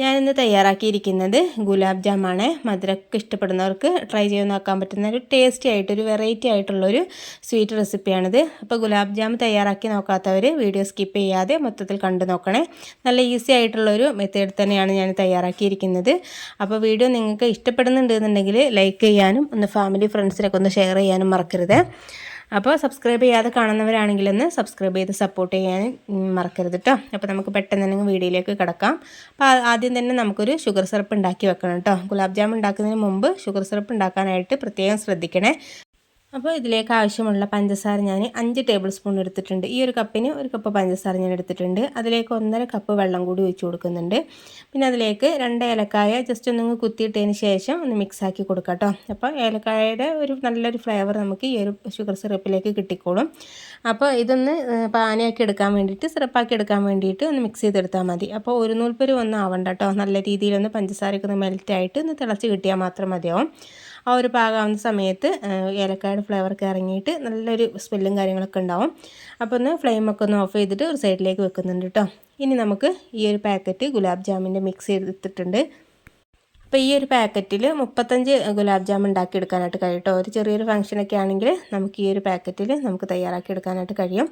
ഞാനിന്ന് തയ്യാറാക്കിയിരിക്കുന്നത് ഗുലാബ് ജാമാണ്. മധുരമൊക്കെ ഇഷ്ടപ്പെടുന്നവർക്ക് ട്രൈ ചെയ്ത് നോക്കാൻ പറ്റുന്ന ഒരു ടേസ്റ്റി ആയിട്ടൊരു വെറൈറ്റി ആയിട്ടുള്ളൊരു സ്വീറ്റ് റെസിപ്പിയാണിത് അപ്പോൾ ഗുലാബ് ജാം തയ്യാറാക്കി നോക്കാത്തവർ വീഡിയോ സ്കിപ്പ് ചെയ്യാതെ മൊത്തത്തിൽ കണ്ടു നോക്കണേ. നല്ല ഈസി ആയിട്ടുള്ളൊരു മെത്തേഡ് തന്നെയാണ് ഞാൻ തയ്യാറാക്കിയിരിക്കുന്നത്. അപ്പോൾ വീഡിയോ നിങ്ങൾക്ക് ഇഷ്ടപ്പെടുന്നുണ്ടെന്നുണ്ടെങ്കിൽ ലൈക്ക് ചെയ്യാനും ഒന്ന് ഫാമിലി ഫ്രണ്ട്സിനൊക്കെ ഒന്ന് ഷെയർ ചെയ്യാനും മറക്കരുത്. അപ്പോൾ സബ്സ്ക്രൈബ് ചെയ്യാതെ കാണുന്നവരാണെങ്കിൽ ഒന്ന് സബ്സ്ക്രൈബ് ചെയ്ത് സപ്പോർട്ട് ചെയ്യാൻ മറക്കരുത് കേട്ടോ അപ്പോൾ നമുക്ക് പെട്ടെന്ന് തന്നെ വീഡിയോയിലേക്ക് കിടക്കാം. അപ്പോൾ ആദ്യം തന്നെ നമുക്കൊരു ഷുഗർ സിറപ്പ് ഉണ്ടാക്കി വെക്കണം കേട്ടോ ഗുലാബ് ജാം ഉണ്ടാക്കുന്നതിന് മുമ്പ് ഷുഗർ സിറപ്പ് ഉണ്ടാക്കാനായിട്ട് പ്രത്യേകം ശ്രദ്ധിക്കണേ. അപ്പോൾ ഇതിലേക്ക് ആവശ്യമുള്ള പഞ്ചസാര ഞാൻ അഞ്ച് ടേബിൾ സ്പൂൺ എടുത്തിട്ടുണ്ട്. ഈ ഒരു കപ്പിന് ഒരു കപ്പ് പഞ്ചസാര ഞാൻ എടുത്തിട്ടുണ്ട്. അതിലേക്ക് ഒന്നര കപ്പ് വെള്ളം കൂടി ഒഴിച്ചു കൊടുക്കുന്നുണ്ട്. പിന്നെ അതിലേക്ക് രണ്ട് ഏലക്കായ ജസ്റ്റ് ഒന്ന് കുത്തിയിട്ടതിന് ശേഷം ഒന്ന് മിക്സാക്കി കൊടുക്കാം കേട്ടോ അപ്പോൾ ഏലക്കായയുടെ ഒരു നല്ലൊരു ഫ്ലേവർ നമുക്ക് ഈ ഒരു ഷുഗർ സിറപ്പിലേക്ക് കിട്ടിക്കോളും. അപ്പോൾ ഇതൊന്ന് പാനിയാക്കി എടുക്കാൻ വേണ്ടിയിട്ട് സിറപ്പാക്കി എടുക്കാൻ വേണ്ടിയിട്ട് ഒന്ന് മിക്സ് ചെയ്തെടുത്താൽ മതി. അപ്പോൾ ഒരു നൂൽപ്പര് ഒന്നും ആവണ്ട കേട്ടോ നല്ല രീതിയിലൊന്ന് പഞ്ചസാരയൊക്കെ ഒന്ന് മെൽറ്റായിട്ട് ഒന്ന് തിളച്ച് കിട്ടിയാൽ മാത്രം മതിയാവും. ആ ഒരു പാകാവുന്ന സമയത്ത് ഏലക്കായുടെ ഫ്ലേവറൊക്കെ ഇറങ്ങിയിട്ട് നല്ലൊരു സ്മെല്ലും കാര്യങ്ങളൊക്കെ ഉണ്ടാവും. അപ്പോൾ ഒന്ന് ഫ്ലെയിമൊക്കെ ഒന്ന് ഓഫ് ചെയ്തിട്ട് ഒരു സൈഡിലേക്ക് വെക്കുന്നുണ്ട് കേട്ടോ ഇനി നമുക്ക് ഈ ഒരു പാക്കറ്റ് ഗുലാബ് ജാമിന്റെ മിക്സ് ചെയ്തിട്ടുണ്ട് അപ്പോൾ ഈ ഒരു പാക്കറ്റിൽ മുപ്പത്തഞ്ച് ഗുലാബ് ജാം ഉണ്ടാക്കി എടുക്കാനായിട്ട് കഴിയും കേട്ടോ. ഒരു ചെറിയൊരു ഫംഗ്ഷനൊക്കെ ആണെങ്കിൽ നമുക്ക് ഈ ഒരു പാക്കറ്റിൽ നമുക്ക് തയ്യാറാക്കി എടുക്കാനായിട്ട് കഴിയും.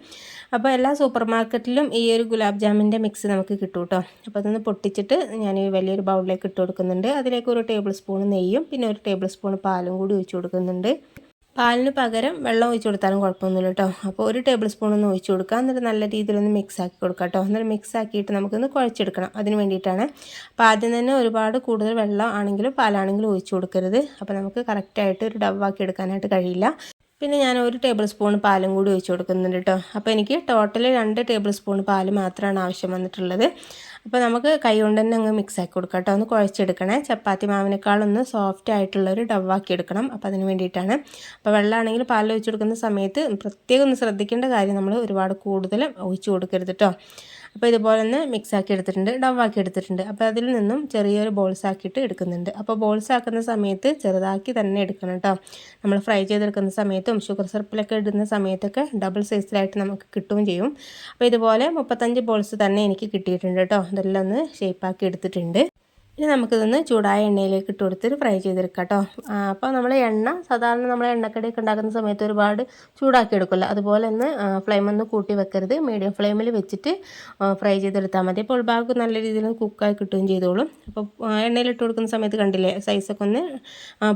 അപ്പോൾ എല്ലാ സൂപ്പർ മാർക്കറ്റിലും ഈ ഒരു ഗുലാബ് ജാമിന്റെ മിക്സ് നമുക്ക് കിട്ടും കേട്ടോ. അപ്പോൾ അതൊന്ന് പൊട്ടിച്ചിട്ട് ഞാൻ ഈ വലിയൊരു ബൗളിലേക്ക് ഇട്ട് കൊടുക്കുന്നുണ്ട്. അതിലേക്ക് ഒരു ടേബിൾ സ്പൂൺ നെയ്യും പിന്നെ ഒരു ടേബിൾ സ്പൂൺ പാലും കൂടി ഒഴിച്ചു കൊടുക്കുന്നുണ്ട്. പാലിന് പകരം വെള്ളം ഒഴിച്ചു കൊടുത്താലും കുഴപ്പമൊന്നുമില്ല കേട്ടോ. അപ്പോൾ ഒരു ടേബിൾ സ്പൂൺ ഒന്ന് ഒഴിച്ച് കൊടുക്കുക. എന്നിട്ട് നല്ല രീതിയിലൊന്ന് മിക്സ് ആക്കി കൊടുക്കുക കേട്ടോ. എന്നിട്ട് മിക്സ് ആക്കിയിട്ട് നമുക്കൊന്ന് കുഴച്ചെടുക്കണം. അതിന് വേണ്ടിയിട്ടാണ്. അപ്പോൾ ആദ്യം തന്നെ ഒരുപാട് കൂടുതൽ വെള്ളം ആണെങ്കിലും പാലാണെങ്കിലും ഒഴിച്ചു കൊടുക്കരുത്. അപ്പോൾ നമുക്ക് കറക്റ്റായിട്ട് ഒരു ഡവാക്കി എടുക്കാനായിട്ട് കഴിയില്ല. പിന്നെ ഞാൻ ഒരു ടേബിൾ സ്പൂൺ പാലും കൂടി ഒഴിച്ചു കൊടുക്കുന്നുണ്ട് കേട്ടോ അപ്പോൾ എനിക്ക് ടോട്ടൽ രണ്ട് ടേബിൾ സ്പൂൺ പാൽ മാത്രമാണ് ആവശ്യം വന്നിട്ടുള്ളത്. അപ്പോൾ നമുക്ക് കൈ കൊണ്ട് തന്നെ അങ്ങ് മിക്സ് ആക്കി കൊടുക്കാം കേട്ടോ ഒന്ന് കുഴച്ചെടുക്കണേ. ചപ്പാത്തി മാവിനേക്കാളൊന്ന് സോഫ്റ്റ് ആയിട്ടുള്ള ആയിട്ടുള്ളൊരു ഡവാക്കി എടുക്കണം. അപ്പോൾ അതിന് വേണ്ടിയിട്ടാണ്. അപ്പോൾ വെള്ളമാണെങ്കിൽ പാൽ ഒഴിച്ചു കൊടുക്കുന്ന സമയത്ത് പ്രത്യേകം ഒന്ന് ശ്രദ്ധിക്കേണ്ട കാര്യം നമ്മൾ ഒരുപാട് കൂടുതൽ ഒഴിച്ചു കൊടുക്കരുത് കേട്ടോ അപ്പോൾ ഇതുപോലെ ഒന്ന് മിക്സ് ആക്കി എടുത്തിട്ടുണ്ട് ഡവാക്കി എടുത്തിട്ടുണ്ട്. അപ്പോൾ അതിൽ നിന്നും ചെറിയൊരു ബോൾസ് ആക്കിയിട്ട് എടുക്കുന്നുണ്ട്. അപ്പോൾ ബോൾസ് ആക്കുന്ന സമയത്ത് ചെറുതാക്കി തന്നെ എടുക്കണം കേട്ടോ നമ്മൾ ഫ്രൈ ചെയ്തെടുക്കുന്ന സമയത്തും ഷുഗർ സിറപ്പിലൊക്കെ ഇടുന്ന സമയത്തൊക്കെ ഡബിൾ സൈസിലായിട്ട് നമുക്ക് കിട്ടുകയും ചെയ്യും. അപ്പോൾ ഇതുപോലെ മുപ്പത്തഞ്ച് ബോൾസ് തന്നെ എനിക്ക് കിട്ടിയിട്ടുണ്ട് കേട്ടോ ഇതെല്ലാം ഒന്ന് ഷേപ്പാക്കി എടുത്തിട്ടുണ്ട്. ഇനി നമുക്കിതൊന്ന് ചൂടായ എണ്ണയിലേക്ക് ഇട്ട് കൊടുത്തിട്ട് ഫ്രൈ ചെയ്തെടുക്കാം കേട്ടോ അപ്പോൾ നമ്മൾ എണ്ണ സാധാരണ നമ്മൾ എണ്ണക്കടിയൊക്കെ ഉണ്ടാക്കുന്ന സമയത്ത് ഒരുപാട് ചൂടാക്കി എടുക്കില്ല അതുപോലെ ഒന്ന് ഫ്ലെയിം ഒന്ന് കൂട്ടി വെക്കരുത്. മീഡിയം ഫ്ലെയിമിൽ വെച്ചിട്ട് ഫ്രൈ ചെയ്തെടുത്താൽ മതി. അപ്പോൾ ഉൾഭാഗം നല്ല രീതിയിൽ കുക്കായി കിട്ടുകയും ചെയ്തോളും. അപ്പോൾ എണ്ണയിൽ ഇട്ട് കൊടുക്കുന്ന സമയത്ത് കണ്ടില്ലേ സൈസൊക്കെ ഒന്ന്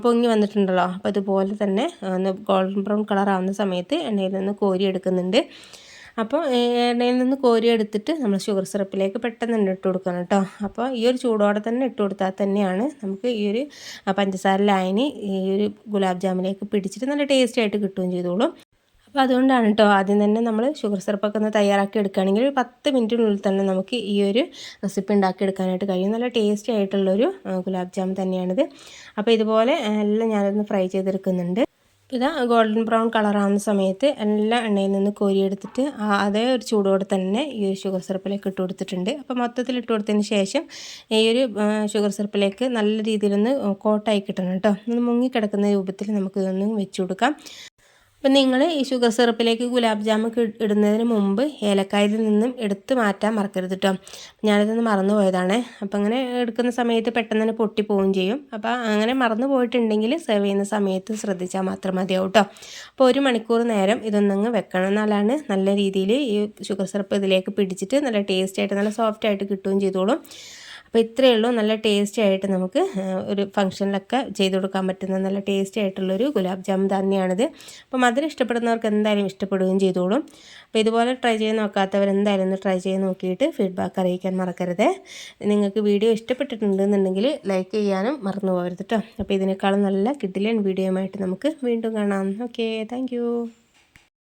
പൊങ്ങി വന്നിട്ടുണ്ടല്ലോ. അപ്പോൾ അതുപോലെ തന്നെ ഒന്ന് ഗോൾഡൻ ബ്രൗൺ കളർ ആവുന്ന സമയത്ത് എണ്ണയിൽ നിന്ന് കോരി എടുക്കുന്നുണ്ട്. അപ്പോൾ എണ്ണയിൽ നിന്ന് കോരി എടുത്തിട്ട് നമ്മൾ ഷുഗർ സിറപ്പിലേക്ക് പെട്ടെന്ന് തന്നെ ഇട്ട് കൊടുക്കണം കേട്ടോ. അപ്പോൾ ഈ ഒരു ചൂടോടെ തന്നെ ഇട്ട് കൊടുത്താൽ തന്നെയാണ് നമുക്ക് ഈ ഒരു പഞ്ചസാര ലായനി ഈ ഒരു ഗുലാബ് ജാമിലേക്ക് പിടിച്ചിട്ട് നല്ല ടേസ്റ്റി ആയിട്ട് കിട്ടുകയും ചെയ്തോളും. അപ്പോൾ അതുകൊണ്ടാണ് കേട്ടോ ആദ്യം തന്നെ നമ്മൾ ഷുഗർ സിറപ്പൊക്കെ ഒന്ന് തയ്യാറാക്കി എടുക്കുകയാണെങ്കിൽ ഒരു പത്ത് മിനിറ്റിനുള്ളിൽ തന്നെ നമുക്ക് ഈ ഒരു റെസിപ്പി ഉണ്ടാക്കി എടുക്കാനായിട്ട് കഴിയും. നല്ല ടേസ്റ്റി ആയിട്ടുള്ളൊരു ഗുലാബ് ജാം തന്നെയാണിത്. അപ്പോൾ ഇതുപോലെ എല്ലാം ഞാനൊന്ന് ഫ്രൈ ചെയ്തെടുക്കുന്നുണ്ട്. ഇതാ ഗോൾഡൻ ബ്രൗൺ കളറാവുന്ന സമയത്ത് എല്ലാ എണ്ണയിൽ നിന്ന് കോരിയെടുത്തിട്ട് അതേ ഒരു ചൂടോടെ തന്നെ ഈ ഒരു ഷുഗർ സിറപ്പിലേക്ക് ഇട്ട് കൊടുത്തിട്ടുണ്ട്. അപ്പോൾ മൊത്തത്തിൽ ഇട്ട് കൊടുത്തതിന് ശേഷം ഈ ഒരു ഷുഗർ സിറപ്പിലേക്ക് നല്ല രീതിയിലൊന്ന് കോട്ടായി കിട്ടണം കേട്ടോ. ഒന്ന് മുങ്ങിക്കിടക്കുന്ന രൂപത്തിൽ നമുക്ക് ഇതൊന്ന് വെച്ച് കൊടുക്കാം. അപ്പം നിങ്ങൾ ഈ ഷുഗർ സിറപ്പിലേക്ക് ഗുലാബ് ജാമൊക്കെ ഇടുന്നതിന് മുമ്പ് ഏലക്കായിൽ നിന്നും എടുത്ത് മാറ്റാൻ മറക്കരുത് കേട്ടോ ഞാനിതൊന്ന് മറന്നു പോയതാണ് അപ്പം അങ്ങനെ എടുക്കുന്ന സമയത്ത് പെട്ടെന്ന് തന്നെ പൊട്ടിപ്പോവുകയും ചെയ്യും. അപ്പോൾ അങ്ങനെ മറന്നു പോയിട്ടുണ്ടെങ്കിൽ സെർവ് ചെയ്യുന്ന സമയത്ത് ശ്രദ്ധിച്ചാൽ മാത്രം മതിയാവും കേട്ടോ അപ്പോൾ ഒരു മണിക്കൂർ നേരം ഇതൊന്നങ്ങ് വെക്കണം എന്നാലാണ് നല്ല രീതിയിൽ ഈ ഷുഗർ സിറപ്പ് ഇതിലേക്ക് പിടിച്ചിട്ട് നല്ല ടേസ്റ്റ് ആയിട്ട് നല്ല സോഫ്റ്റായിട്ട് കിട്ടുകയും ചെയ്തോളും. അപ്പോൾ ഇത്രയേ ഉള്ളൂ. നല്ല ടേസ്റ്റി ആയിട്ട് നമുക്ക് ഒരു ഫംഗ്ഷനിലൊക്കെ ചെയ്ത് കൊടുക്കാൻ പറ്റുന്ന നല്ല ടേസ്റ്റി ആയിട്ടുള്ളൊരു ഗുലാബ് ജാമുൻ തന്നെയാണിത് അപ്പോൾ മധുരം ഇഷ്ടപ്പെടുന്നവർക്ക് എന്തായാലും ഇഷ്ടപ്പെടുകയും ചെയ്തോളും. അപ്പോൾ ഇതുപോലെ ട്രൈ ചെയ്ത് നോക്കാത്തവർ എന്തായാലും ഒന്ന് ട്രൈ ചെയ്ത് നോക്കിയിട്ട് ഫീഡ്ബാക്ക് അറിയിക്കാൻ മറക്കരുത്. നിങ്ങൾക്ക് വീഡിയോ ഇഷ്ടപ്പെട്ടിട്ടുണ്ടെന്നുണ്ടെങ്കിൽ ലൈക്ക് ചെയ്യാനും മറന്നു പോകരുത് കേട്ടോ അപ്പോൾ ഇതിനേക്കാളും നല്ല കിഡിലൻ വീഡിയോയുമായിട്ട് നമുക്ക് വീണ്ടും കാണാം. Okay thank